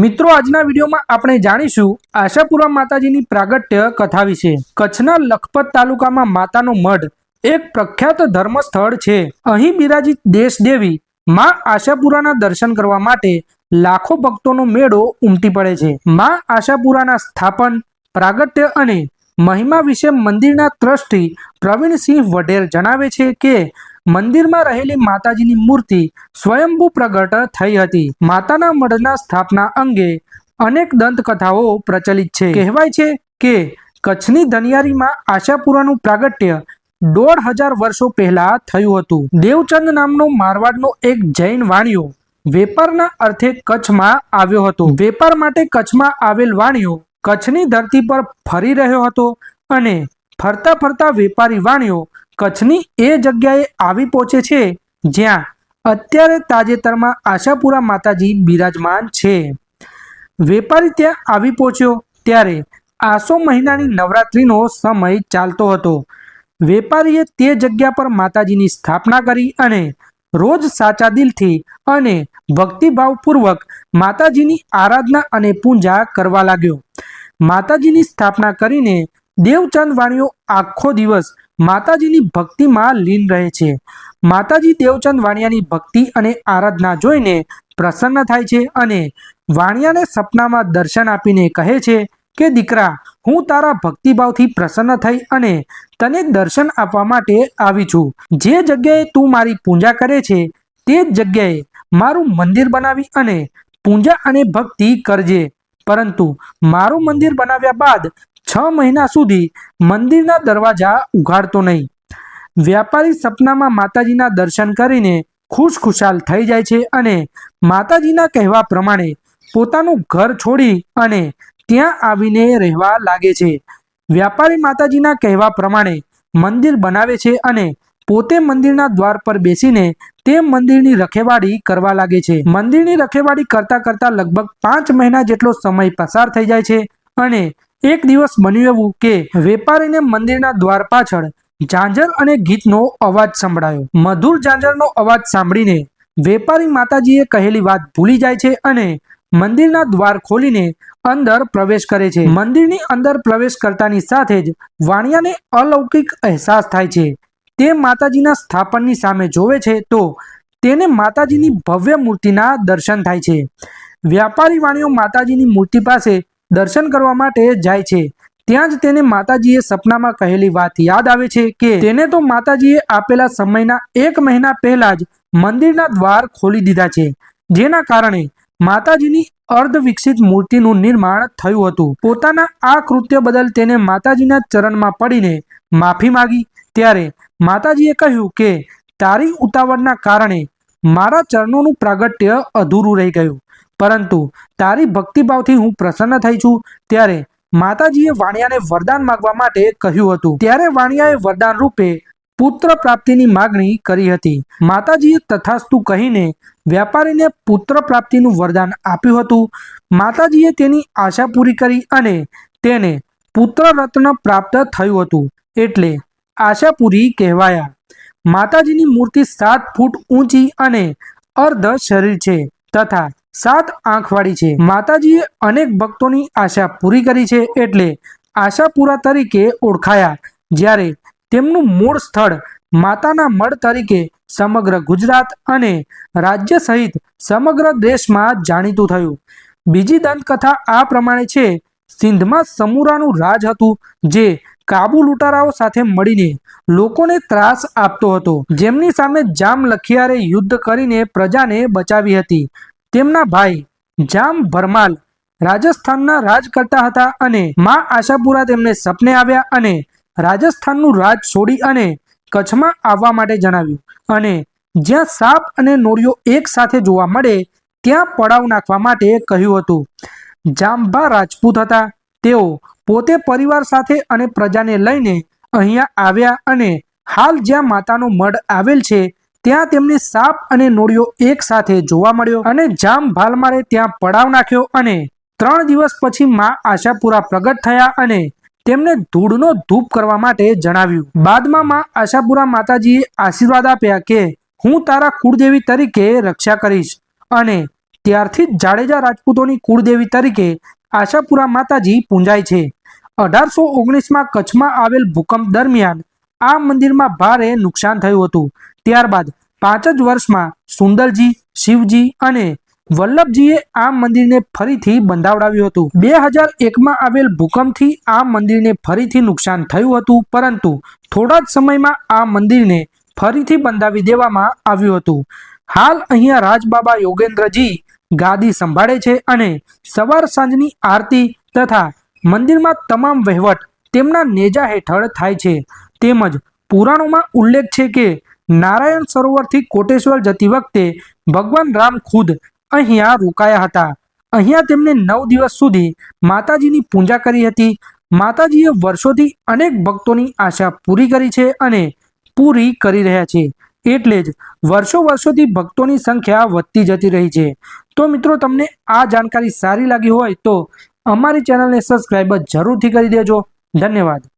મિત્રો, આજના વિડીયોમાં આપણે જાણીશું આશાપુરા માતાજીની પ્રાગટ્ય કથા વિશે. કચ્છના લખપત તાલુકામાં માતાનો મઢ એક પ્રખ્યાત ધર્મ સ્થળ છે. અહીં બિરાજિત દેશ દેવી માં આશાપુરાના દર્શન કરવા માટે લાખો ભક્તોનો મેળો ઉમટી પડે છે. માં આશાપુરાના સ્થાપન, પ્રાગટ્ય અને મહિમા વિશે મંદિરના ટ્રસ્ટી પ્રવીણસિંહ વઢેર જણાવે છે કે, મંદિરમાં રહેલી માતાજીની મૂર્તિ સ્વયંભૂ પ્રગટ થઈ હતી. માતાના મઢના સ્થાપના અંગે અનેક દંતકથાઓ પ્રચલિત છે. કહેવાય છે કે, કચ્છની ધનિયારીમાં આશાપુરાનું પ્રાગટ્ય દોઢ હજાર વર્ષો પહેલા થયું હતું. દેવચંદ નામનો મારવાડનો એક જૈન વાણિયો વેપારના અર્થે કચ્છમાં આવ્યો હતો. વેપાર માટે કચ્છમાં આવેલ વાણિયો કચ્છની ધરતી પર ફરી રહ્યો હતો અને ફરતા ફરતા વેપારી વાણિયો કચ્છની એ જગ્યાએ આવી પહોંચે છે જ્યાં અત્યારે તાજેતરમાં આશાપુરા માતાજી બિરાજમાન છે. વેપારી ત્યાં આવી પહોંચ્યો ત્યારે આસો મહિનાની નવરાત્રિનો સમય ચાલતો હતો. વેપારીએ તે જગ્યા પર માતાજીની સ્થાપના કરી અને રોજ સાચા દિલથી અને ભક્તિભાવપૂર્વક માતાજીની આરાધના અને પૂજા કરવા લાગ્યો. માતાજીની સ્થાપના કરીને દેવચંદ વાણીઓ આખો દિવસ માતાજીની ભક્તિમાં લીન રહે છે. માતાજી દેવચંદ વાણિયાની ભક્તિ અને આરાધના જોઈને પ્રસન્ન થાય છે અને વાણિયાને સપનામાં દર્શન આપીને કહે છે કે, દીકરા, હું તારા ભક્તિભાવથી પ્રસન્ન થઈ અને તને દર્શન આપવા માટે આવી છું. જે જગ્યાએ તું મારી પૂજા કરે છે, તે જ જગ્યાએ મારું મંદિર બનાવી અને પૂજા અને ભક્તિ કરજે. પરંતુ મારું મંદિર બનાવ્યા બાદ છ મહિના સુધી મંદિરના દરવાજા ઉઘાડતો નહીં. વ્યાપારી સપનામાં માતાજીના દર્શન કરીને ખુશ ખુશાલ થઈ જાય છે અને માતાજીના કહેવા પ્રમાણે પોતાનું ઘર છોડી અને ત્યાં આવીને રહેવા લાગે છે. વ્યાપારી માતાજીના કહેવા પ્રમાણે મંદિર બનાવે છે અને પોતે મંદિરના દ્વાર પર બેસીને તે મંદિરની રખેવાળી કરવા લાગે છે. મંદિરની રખેવાળી કરતા કરતા લગભગ પાંચ મહિના જેટલો સમય પસાર થઈ જાય છે અને એક દિવસ બન્યું એવું કે વેપારીને મંદિરના દ્વાર પાછળ ઝાંઝર અને ગીતનો અવાજ સંભળાયો. મધુર ઝાંઝરનો અવાજ સાંભળીને વેપારી માતાજીએ કહેલી વાત ભૂલી જાય છે અને મંદિરના દ્વાર ખોલીને અંદર પ્રવેશ કરે છે. મંદિરની અંદર પ્રવેશ કરતાની સાથે જ વાણિયાને અલૌકિક અહેસાસ થાય છે. તે માતાજીના સ્થાપનની સામે જોવે છે, તો તેને માતાજીની ભવ્ય મૂર્તિના દર્શન થાય છે. વ્યાપારી વાણીઓ માતાજીની મૂર્તિ પાસે દર્શન કરવા માટે જાય છે. ત્યાં જ તેને માતાજીએ સપનામાં કહેલી વાત યાદ આવે છે કે તેને તો માતાજીએ આપેલા સમયના એક મહિના પહેલા જ મંદિરના દ્વાર ખોલી દીધા છે, જેના કારણે માતાજીની અર્ધ વિકસિત મૂર્તિનું નિર્માણ થયું હતું. પોતાના આ કૃત્ય બદલ તેને માતાજીના ચરણમાં પડીને માફી માગી. ત્યારે માતાજીએ કહ્યું કે, તારી ઉતાવળના કારણે મારા ચરણોનું પ્રાગટ્ય અધૂરું રહી ગયું. પરંતુ તારી ભક્તિભાવથી હું પ્રસન્ન થઈ છું. ત્યારે માતાજીએ વાણિયાને વરદાન માગવા માટે કહ્યું હતું. ત્યારે વાણિયાએ વરદાન રૂપે પુત્ર પ્રાપ્તિની માગણી કરી હતી. માતાજીએ તથાસ્તુ કહીને વ્યાપારીને પુત્ર પ્રાપ્તિનું વરદાન આપ્યું હતું. માતાજીએ તેની આશા પૂરી કરી અને તેને પુત્ર રત્ન પ્રાપ્ત થયું હતું. એટલે આશાપુરી કહેવાયા. માતાજીની મૂર્તિ સાત ફૂટ ઊંચી અને અર્ધ શરીર છે તથા સાત આંખવાળી છે. માતાજીએ અનેક ભક્તોની આશા પૂરી કરી છે એટલે આશાપુરા તરીકે ઓળખાયા. જ્યારે તેમનું મૂળ સ્થળ માતાના મઢ તરીકે સમગ્ર ગુજરાત અને રાજ્ય સહિત સમગ્ર દેશમાં જાણીતું થયું. બીજી દંતકથા આ પ્રમાણે છે. સિંધમાં સમુરાનું રાજ હતું, જે કાબુ લૂંટારાઓ સાથે મળીને લોકોને ત્રાસ આપતો હતો. જેમની સામે જામ લખિયારે યુદ્ધ કરીને પ્રજાને બચાવી હતી. તેમના ભાઈ જામ ભરમાલ રાજસ્થાનના રાજ કરતા હતા અને મા આશાપુરા તેમને સપને આવ્યા અને રાજસ્થાનનું રાજ છોડી અને કચ્છમાં આવવા માટે જણાવ્યું. અને જ્યાં સાપ અને નોળિયો એક સાથે જોવા મળે, ત્યાં પડાવ નાખવા માટે કહ્યું હતું. જામભા રાજપૂત હતા. તેઓ પોતે પરિવાર સાથે અને પ્રજાને લઈને અહીંયા આવ્યા અને હાલ જ્યાં માતાનો મઢ આવેલ છે, ત્યાં તેમને સાપ અને નોળિયો એક સાથે જોવા મળ્યો અને જામ ભાલમારે ત્યાં પડાવ નાખ્યો અને ત્રણ દિવસ પછી માં આશાપુરા પ્રગટ થયા અને તેમને ધૂળનો ધૂપ કરવા માટે જણાવ્યું. બાદમાં માં આશાપુરા માતાજીએ આશીર્વાદ આપ્યા કે, હું તારા કુળદેવી તરીકે રક્ષા કરીશ. અને ત્યારથી જાડેજા રાજપૂતોની કુળદેવી તરીકે આશાપુરા માતાજી પૂંજાય છે. અઢારસો ઓગણીસમાં કચ્છમાં આવેલ ભૂકંપ દરમિયાન આ મંદિરમાં ભારે નુકસાન થયું હતું. ત્યારબાદ પાંચ જ વર્ષમાં સુંદરજી, શિવજી અને વલ્લભજીએ આ મંદિરને ફરીથી બંધાવડાવ્યું હતું. બે હજાર એકમાં આવેલ ભૂકંપથી આ મંદિરને ફરીથી નુકસાન થયું હતું, પરંતુ થોડા જ સમયમાં આ મંદિરને ફરીથી બંધાવી દેવામાં આવ્યું હતું. હાલ અહીંયા રાજબાબા યોગેન્દ્રજી ગાદી સંભાળે છે અને સવાર સાંજની આરતી તથા મંદિરમાં તમામ વહીવટ તેમના નેજા હેઠળ થાય છે. તેમજ પુરાણોમાં ઉલ્લેખ છે કે, નારાયણ સરોવરથી કોટેશ્વર જતી વખતે ભગવાન રામ ખુદ અહીંયા રોકાયા હતા. અહીંયા તેમને નવ દિવસ સુધી માતાજીની પૂજા કરી હતી. માતાજીએ વર્ષોથી અનેક ભક્તોની આશા પૂરી કરી છે અને પૂરી કરી રહ્યા છે. એટલે જ વર્ષો વર્ષોથી ભક્તોની સંખ્યા વધતી જતી રહી છે. તો મિત્રો, તમને આ જાણકારી સારી લાગી હોય તો અમારી ચેનલને સબસ્ક્રાઈબ જરૂરથી કરી દેજો. ધન્યવાદ.